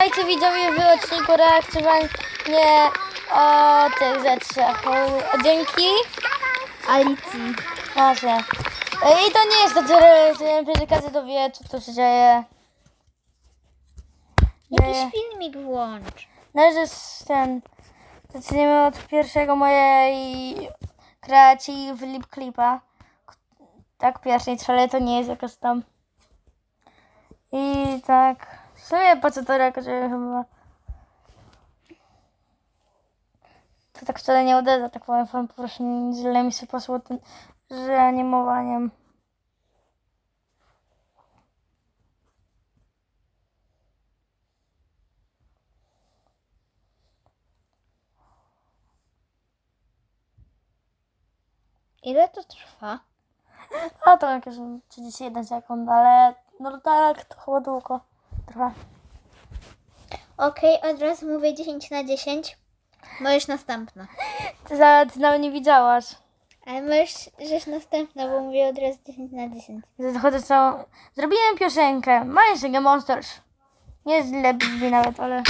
Dajcie widzowie w odcinku reakcjowanie o tych rzeczach. O, dzięki. Alicji. E, I to nie jest to, że każdy to wie, co tu się dzieje. Jakiś Nie. filmik włącz. Należy z ten. Zaczniemy od pierwszego mojej kreacji w lip clipa. Tak, pierwszej trailer to nie jest jakaś tam. I tak. W sumie po co to reaguję chyba. To tak wcale nie uderza, tak powiem wam po prostu źle mi się poszło tym reanimowaniem. Ile to trwa? A to jakieś 31 sekund, ale no tak, to chyba długo trwa. Okej, od razu mówię 10 na 10. Możesz następna. Ty, za, ty nawet nie widziałaś. Ale możesz, żeś następna, bo mówię od razu 10 na 10. Zachodzę całą... Zrobiłem piosenkę. Sing Monsters. Nie źle brzmi nawet, ale...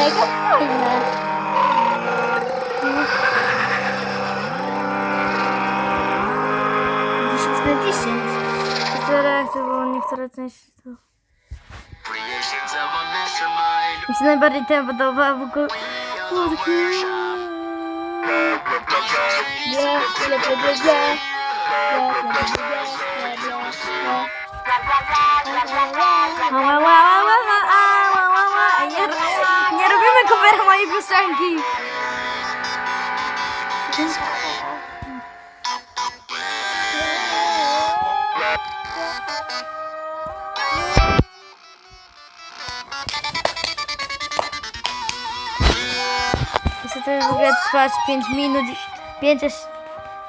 Mega fajne. 10 na 10. Te reakcje, bo niektóre części to... Mi się najbardziej ten podoba w ogóle... Bla, bla, bla, piosenki. To w ogóle trwać 5 minut, 5,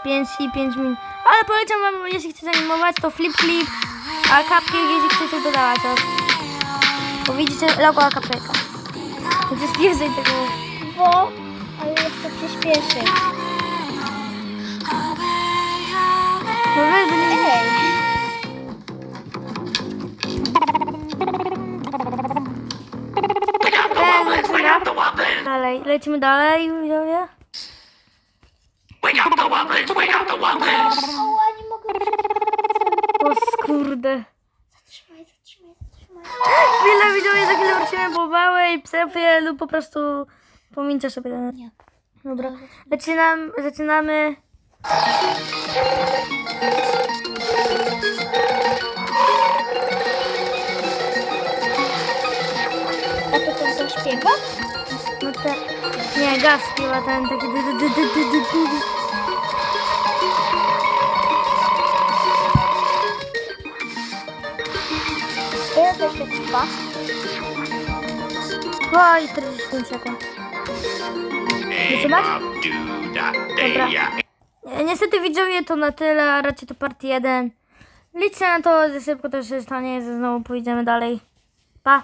5 i 5 minut. Ale polecam wam, jeśli chcecie animować, to flip clip, a kapki, jeśli chcecie dodawać. Bo widzicie logo akapelka. Nie spieszaj tego. Bo, ale ja chcę przyspieszyć. No wiesz, że nie... Ej, We got the wobblins, we got the wobblins. Dalej, lecimy dalej, widzowie. We got the wobblins, we got the wobblins. ała, nie mogę O skurde. Zatrzymaj, zatrzymaj, zatrzymaj. Chwilę widzowie, za chwilę wrócimy po małej przerwie lub po prostu pomińcie sobie ten... Nie. Dobra, zaczynam, zaczynamy. A to ten co śpiewa? No te... Nie, gaz śpiewa ten taki... to się trwa? Oj, 45 sekund. Wytrzymać? Dobra. Niestety widzowie to na tyle, a raczej to part 1. Liczę na to, że szybko to się stanie, że znowu pójdziemy dalej. Pa!